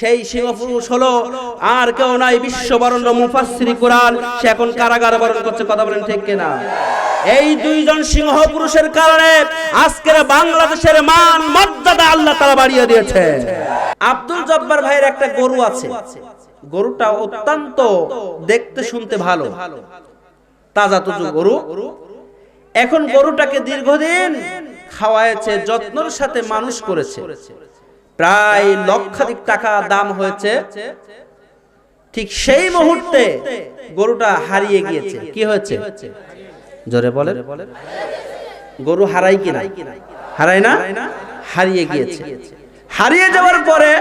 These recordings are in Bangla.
সেই সিংহপুরুষ হলো। আর কেউ নাই বিশ্ববরণ্য মুফাসসিরি কোরআন। সে এখন কারাগার বরণ করছে, কথা বলেন ঠিক কিনা? এই দুইজন সিংহ পুরুষের কারণে আজকের বাংলাদেশের মান, মর্যাদা আল্লাহ তাআলা বাড়িয়ে দিয়েছে। আব্দুল জব্বার ভাইয়ের একটা গরু আছে। গরুটা অত্যন্ত দেখতে শুনতে ভালো। তাজা তুজু গরু। এখন গরুটাকে দীর্ঘদিন খাওয়াইছে, যত্নর সাথে মানুষ করেছে। প্রায় লক্ষাধিক টাকা দাম হয়েছে। ঠিক সেই মুহূর্তে গরুটা হারিয়ে গিয়েছে। কি হয়েছে? জোরে বলে গরু হারাই কিনা হারাই না? হারিয়ে গিয়েছে। হারিয়ে যাওয়ার পরে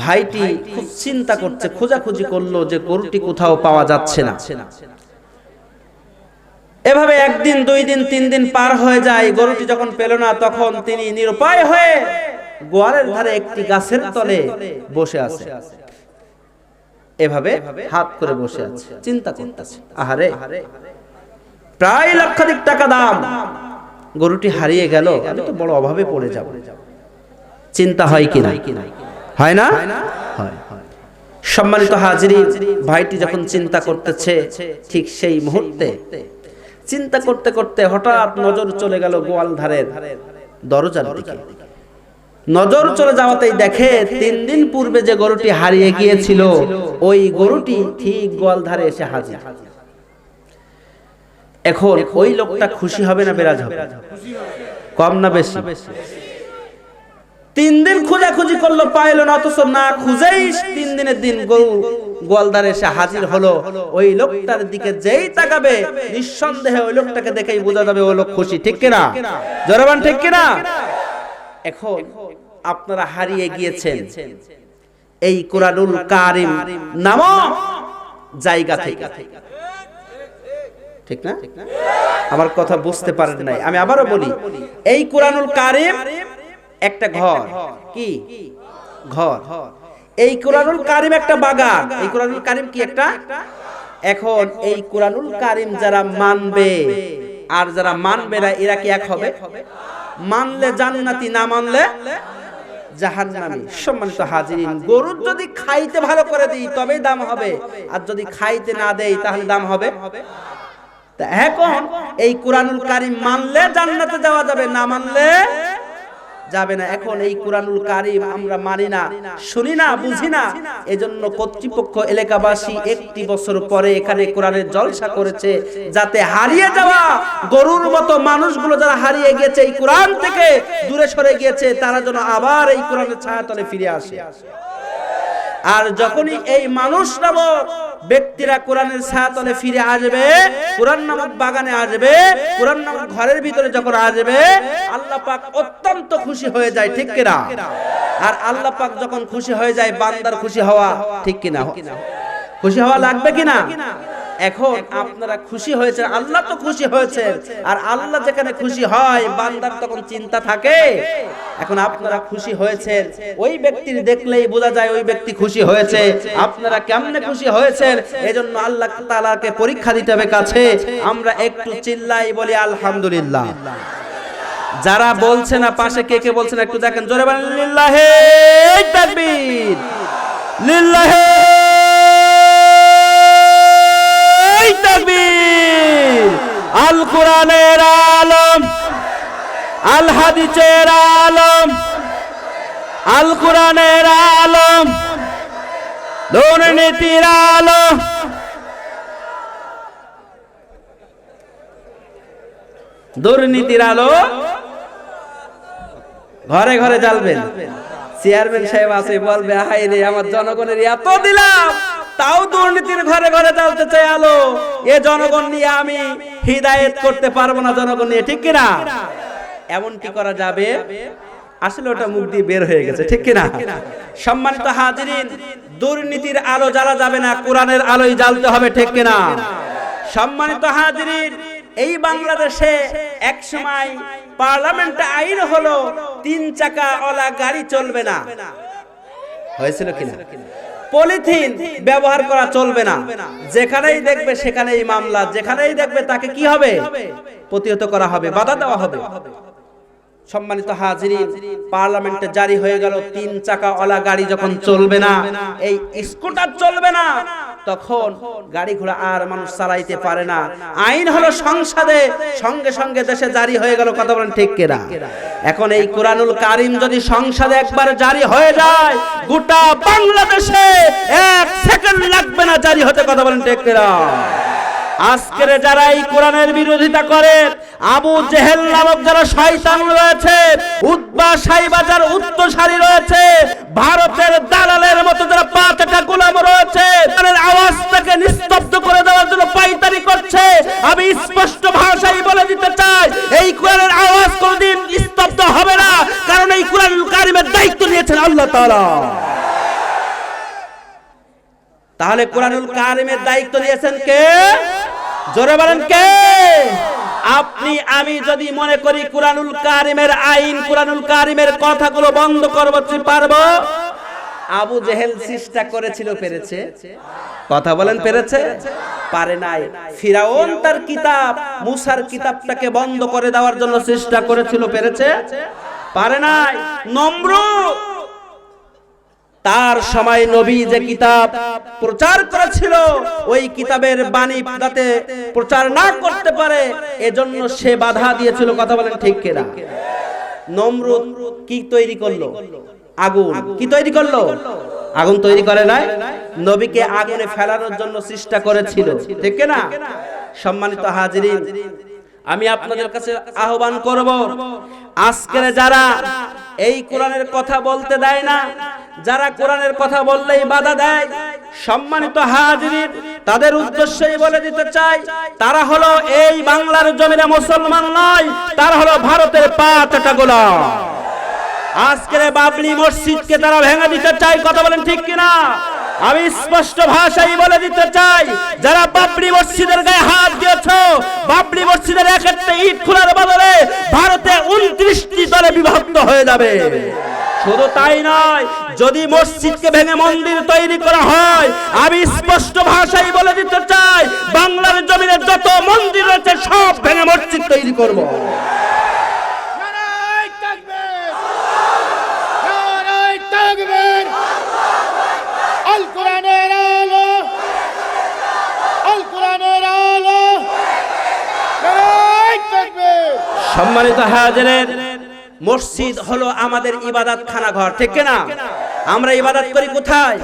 ভাইটি খুব চিন্তা করছে, খোঁজাখুঁজি করল যে গরুটি কোথাও পাওয়া যাচ্ছে না। এভাবে একদিন, দুই দিন, তিন দিন পার হয়ে যায়, গরুটি যখন পেল না, তখন তিনি নিরুপায় হয়ে গোয়ালের ধারে একটি গাছের তলে বসে আছে। এভাবে হাত করে বসে আছে। চিন্তা করতেছে আহারে। প্রায় লক্ষাধিক টাকা দাম। গরুটি হারিয়ে গেল। আমি তো বড় অভাবে পড়ে যাব। চিন্তা হয় কি না? হয় না? হয়। সম্মানিত হাজিরি ভাইটি যখন চিন্তা করতেছে ঠিক সেই মুহূর্তে চিন্তা করতে করতে হঠাৎ নজর চলে গেল গোয়াল ধারের দরজার দিকে। নজর চলে যাওয়াতেই দেখে তিন দিন পূর্বে যে গরুটি হারিয়ে গিয়েছিল, ওই গরুটি ঠিক গোয়াল ধারে এসে হাজির। এখন ওই লোকটা খুশি হবে না বেরাজ হবে? কম না বেশি? তিন দিন খোঁজাখুঁজি করল, পাইলো না, অথচ না খুঁজেই তিন দিনের দিন গরু গোয়ালদারে এসে হাজির হলো। ওই লোকটার দিকে যেই তাকাবে, নিঃসন্দেহে ওই লোকটাকে দেখেই বোঝা যাবে ওই লোক খুশি, ঠিক কিনা? জনবান ঠিক কিনা? এখন আপনারা হারিয়ে গিয়েছেন। এই কোরআনুল কারিম নামক জায়গা থেকে। ঠিক না? আমার কথা বুঝতে পারেন নাই। আমি আবারও বলি এই কোরআনুল কারিম একটা ঘর। কি? ঘর। এই কোরআনুল কারিম একটা বাগান। এই কোরআনুল কারিম কি একটা? এখন এই কোরআনুল কারিম যারা মানবে আর যারা মানবে না এরা কি এক হবে? মানলে জান্নাতি, না মানলে জাহান্নামি। সম্মানিত গরুর যদি খাইতে ভালো করে দিই, তবেই দাম হবে। আর যদি খাইতে না তাহলে দাম হবে? এখন এই কারিম মানলে যাওয়া যাবে, না মানলে যাবে না। এখন এই কোরআনুল কারিম আমরা মানি না, শুনি না, বুঝি না। এজন্য কর্তৃপক্ষ এলাকাবাসী একটি বছর পরে এখানে কোরআনের জলসা করেছে, যাতে হারিয়ে যাওয়া গরুর মতো মানুষগুলো যারা হারিয়ে গেছে এই কোরআন থেকে দূরে সরে গিয়েছে, তারা যেন আবার এই কোরআনের ছায়াতলে ফিরে আসে। আর যখনই এই মানুষ নামক ব্যক্তিরা কোরআনের ছায়াতলে ফিরে আসবে, কোরআন নামক বাগানে আসবে, কোরআন নামক ঘরের ভিতরে যখন আসবে, আল্লাহ পাক অত্যন্ত খুশি হয়ে যায়, ঠিক কিনা? আর আল্লাহ পাক যখন খুশি হয়ে যায়, বান্দার খুশি হওয়া ঠিক কিনা? খুশি হওয়া লাগবে কিনা? এখন আপনারা খুশি হয়েছেন আল্লাহ তো খুশি হয়েছে আর আল্লাহ যেখানে খুশি হয় বান্দার তখন চিন্তা থাকে। এখন আপনারা খুশি হয়েছেন। ওই ব্যক্তির দেখলেই বোঝা যায় ওই ব্যক্তি খুশি হয়েছে। আপনারা কেমনে খুশি হয়েছেন? এজন্য আল্লাহ তাআলাকে পরীক্ষা দিতে হবে কাছে। আমরা একটু চিল্লাই বলি আলহামদুলিল্লাহ। যারা বলছে না পাশে কে কে বলছেন একটু দেখেন। জোরে বলেন লিল্লাহে তাকবীর। লিল্লাহে কোরআনের আলম, আল হাদিসের আলম, আল কোরআনের আলম, দুর্নীতির আলম। দুর্নীতির আলো ঘরে ঘরে জ্বালবেন। চেয়ারম্যান সাহেব আছে, বলবে হাই রে, আমার জনগণের এত দিলাম, তাও দুর্নীতির ঘরে ঘরে জ্বালতে চাই আলো। এ জনগণ নিয়ে আমি হিদায়ত করতে পারব না জনগণ নিয়ে, ঠিক কিনা? এমন কি করা যাবে, আসলে ওটা মুখ দিয়ে বের হয়ে গেছে, ঠিক কিনা? সম্মানিত হাজিরিন, দুর্নীতির আলো জ্বালা যাবে না, কোরআনের আলোয় জ্বালতে হবে, ঠিক কিনা? সম্মানিত হাজিরিন, এই বাংলাদেশে এক সময় পার্লামেন্টে আইন হলো তিন চাকা ওলা গাড়ি চলবে না। হয়েছিল কিনা? পলিথিন ব্যবহার করা চলবে না। যেখানেই দেখবে সেখানেই মামলা, যেখানেই দেখবে তাকে কি হবে? প্রতিহত করা হবে, বাধা দেওয়া হবে। সম্মানিত হাজিরি পার্লামেন্টে জারি হয়ে গেল তিন চাকা ওলা গাড়ি যখন চলবে না, এই স্কুটার চলবে না। তখন গাড়ি ঘোড়া আর মানুষ চালাইতে পারে না। আইন হলো সংসদে, সঙ্গে সঙ্গে দেশে জারি হয়ে গেল, কথা বলেন ঠিক কিনা? এখন এই কোরআনুল কারিম যদি সংসদে একবার জারি হয়ে যায়, গোটা বাংলাদেশে এক সেকেন্ড লাগবে না জারি হতে, কথা বলেন ঠিক কিনা? আজকের যারা এই কোরআনের বিরোধিতা করে, আবু জেহেল নামক যারা শয়তান রয়েছে উদ্বা সাইবাজার উত্তরসারি রয়েছে, ভারতের দালালের মতো যারা পাঁচটা গোলাম রয়েছে আমি স্পষ্ট ভাষায় বলে দিতে চাই, এই কোরআনের আওয়াজ কোনদিন স্তব্ধ হবে না, কারণ এই কোরআনুল কারিমের দায়িত্ব নিয়েছেন আল্লাহ তাআলা। তাহলে কোরআনুল কারিমের দায়িত্ব নিয়েছেন কে? জোরে বলেন কে? আপনি, আমি যদি মনে করি কোরআনুল কারিমের আইন, কোরআনুল কারিমের কথাগুলো বন্ধ করব পারব? আবু জেহেল চেষ্টা করেছিল, পেরেছে। কথা বলেন পেরেছে? পারে নাই। ফিরাউন তার কিতাব মুসার কিতাবটাকে বন্ধ করে দেওয়ার জন্য চেষ্টা করেছিল পেরেছে? পারে নাই। নমরুদ তার সময় নবী যে কিতাব প্রচার করেছিল ওই কিতাবের বাণী যাতে প্রচার না করতে পারে এজন্য সে বাধা দিয়েছিল। কথা বলেন ঠিক কিনা? নমরুদ কি তৈরি করল? আগুন কি তৈরি করল? আগুন তৈরি করে নাই, নবীকে আগুনে ফেলানোর জন্য চেষ্টা করেছিল। ঠিক না সম্মানিত হাজিরিন, আমি আপনাদের কাছে আহ্বান করব, আজকের যারা এই কোরআনের কথা বলতে দেয় না, যারা কোরআনের কথা বললেই বাধা দেয়, সম্মানিত হাজির তাদের উদ্দেশ্যই বলে দিতে চাই, তারা হলো এই বাংলার জমিনে মুসলমান নয়, তারা হলো ভারতের পাঁচটা গোলাম। আজকের বাবলি মসজিদকে তারা ভেঙে দিতে চাই কথা বলেন ঠিক কিনা? আমি স্পষ্ট ভাষায় বলে দিতে চাই, যারা বাবরি মসজিদের গায়ে হাত দিয়েছ বাবরি মসজিদের এক একটা ইট খোলার বদলে ভারতে উনত্রিশটি দলে বিভক্ত হয়ে যাবে। শুধু তাই নয়, যদি মসজিদকে ভেঙে মন্দির তৈরি করা হয়, আমি স্পষ্ট ভাষায় বলে দিতে চাই, বাংলার জমিনে যত মন্দির রয়েছে, সব ভেঙে মসজিদ তৈরি করব নারায় তাকবীর নারায় তাকবীর আল কোরআনের আলো আল কোরআনের আলো নারায় তাকবীর সম্মানিত হাজিরের মসজিদ হলো আমাদের ইবাদত খানা ঘর ঠিক না আমরা ইবাদত করি কোথায়?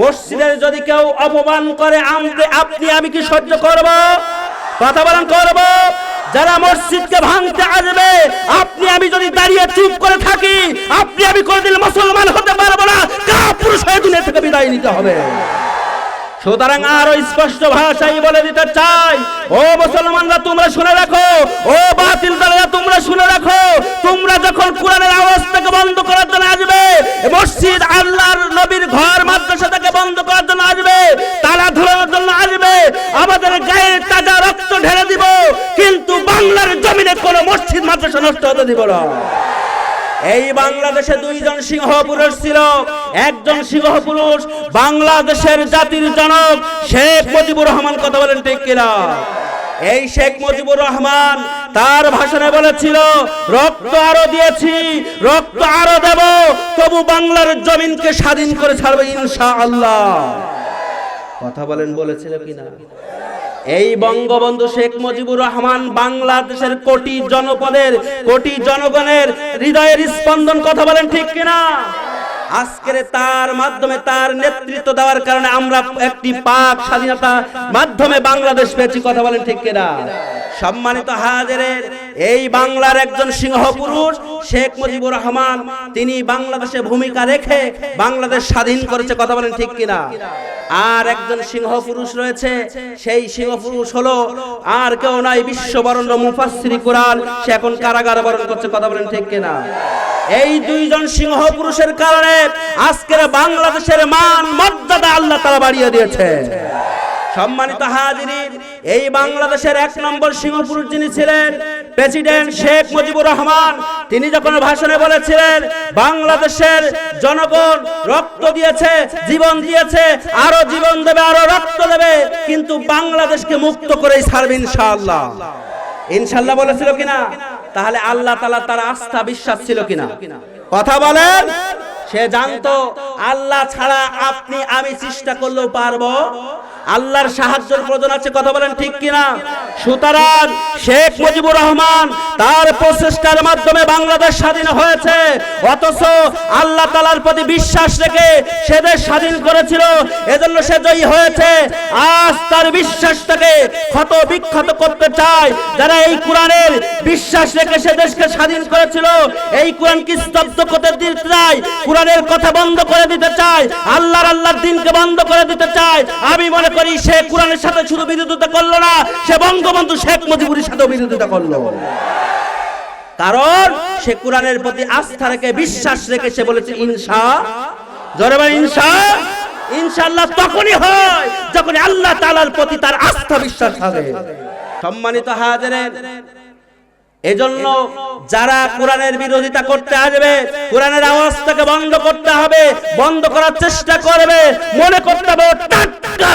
মসজিদের যদি কেউ অপমান করে আপনি, আমি কি সহ্য করব? কথা বলেন, করব? যারা মসজিদকে ভাঙতে আসবে, আপনি, আমি যদি দাঁড়িয়ে চুপ করে থাকি, আপনি, আমি কোনদিন মুসলমান হতে পারব না, কাপুরুষ হয়ে দুনিয়া থেকে বিদায় নিতে হবে। সুতরাং আরও স্পষ্ট ভাষায় বলে দিতে চাই। ও মুসলমানরা, তোমরা শুনে রাখো। ও বাতিল দলেরা, তোমরা শুনে রাখো। তোমরা যখন কোরআনের থেকে বন্ধ করার জন্য আসবে, মসজিদ আল্লাহর নবীর ঘর, মাদ্রাসা থেকে বন্ধ করার জন্য আসবে, তালা ধরানোর জন্য আসবে, আমাদের গায়ে তাজা রক্ত ঢেলে দিব, কিন্তু বাংলার জমিনে কোনো মসজিদ, মাদ্রাসা নষ্ট হতে দিব না। এই বাংলাদেশে দুইজন সিংহ পুরুষ ছিল। একজন সিংহ পুরুষ বাংলাদেশের জাতির জনক শেখ মুজিবুর রহমান, কথা বলেন ঠিক কিনা? এই শেখ মুজিবুর রহমান তার ভাষণে বলেছিল, রক্ত আরও দিয়েছি, রক্ত আরও দেব, তবু বাংলার জমিনকে স্বাধীন করে ছাড়বে ইনশা আল্লাহ কথা বলেন, বলেছিল কিনা? এই বঙ্গবন্ধু শেখ মুজিবুর রহমান বাংলাদেশের কোটি জনপদের কোটি জনগণের হৃদয়ের স্পন্দন কথা বলেন ঠিক কিনা? আজকের তার মাধ্যমে তার নেতৃত্ব দেওয়ার কারণে আমরা একটি পাক স্বাধীনতা মাধ্যমে বাংলাদেশ পেয়েছি, কথা বলেন ঠিক কিনা? সম্মানিত হাজারের এই বাংলার একজন সিংহ পুরুষ শেখ মুজিবুর রহমান, তিনি বাংলাদেশে ভূমিকা রেখে বাংলাদেশ স্বাধীন করেছে, কথা বলেন ঠিক কিনা? আর একজন সিংহ পুরুষ রয়েছে, সেই সিংহ পুরুষ হলো আর কেউ নাই, বিশ্ববরণ্য মুফাসসিরি কোরআন, সে এখন কারাগারে বরণ করছে, কথা বলেন ঠিক কিনা? এই দুইজন সিংহ পুরুষের কারণে আজকের বাংলাদেশের মান, মর্যাদা আল্লাহ তারা বাড়িয়ে দিয়েছে সম্মানিত হাজিরিন এই বাংলাদেশের এক নম্বর সিংহপুরুষ যিনি ছিলেন, প্রেসিডেন্ট শেখ মুজিবুর রহমান, তিনি যখন ভাষণে বলেছিলেন, বাংলাদেশের জনগণ রক্ত দিয়েছে, জীবন দিয়েছে, আরও জীবন দেবে, আরও রক্ত দেবে, কিন্তু বাংলাদেশকে মুক্ত করেই ছাড়বে ইনশাআল্লাহ। ইনশাআল্লাহ বলেছিল কিনা? তাহলে আল্লাহ তালা তার আস্থা, বিশ্বাস ছিল কিনা? কথা বলেন। সে জানতো, আল্লাহ ছাড়া আপনি আমি চেষ্টা করলেও পারব। আল্লাহর সাহায্যের প্রয়োজন আছে, কথা বলেন ঠিক কিনা? সুতরাং শেখ মুজিবুর রহমান তার প্রচেষ্টার মাধ্যমে বাংলাদেশ স্বাধীন হয়েছে, অথচ আল্লাহ তালার প্রতি বিশ্বাস রেখে সে দেশ স্বাধীন করেছিল, এজন্য সে জয়ী হয়েছে। আজ তার বিশ্বাসটাকে ক্ষত বিক্ষত করতে চায়, যারা এই কোরআনের বিশ্বাস রেখে সে দেশকে স্বাধীন করেছিল, এই কোরআনকে স্তব্ধ করতে দিতে চায় কোরআনের কথা বন্ধ করে দিতে চায়, আল্লাহর আল্লাহর দিনকে বন্ধ করে দিতে চায়, আমি মনে করি সে কোরআনের সাথে শুধু বিরোধিতা করল না, সে বঙ্গবন্ধু শেখ মুজিবুরের সাথে বিরোধিতা করল। কারণ সে কোরআনের প্রতি আস্থা রেখে, বিশ্বাস রেখে সে বলেছে ইনসা জোরে বলে ইনসা ইনশাআল্লাহ তখনই হয় যখন আল্লাহ তাআলার প্রতি তার আস্থা, বিশ্বাস থাকে সম্মানিত হাজিরেন এজন্য যারা কোরআনের বিরোধিতা করতে আসবে, কোরআনের আওয়াজটাকে বন্ধ করতে হবে, বন্ধ করার চেষ্টা করবে, মনে করতে হবে টাটকা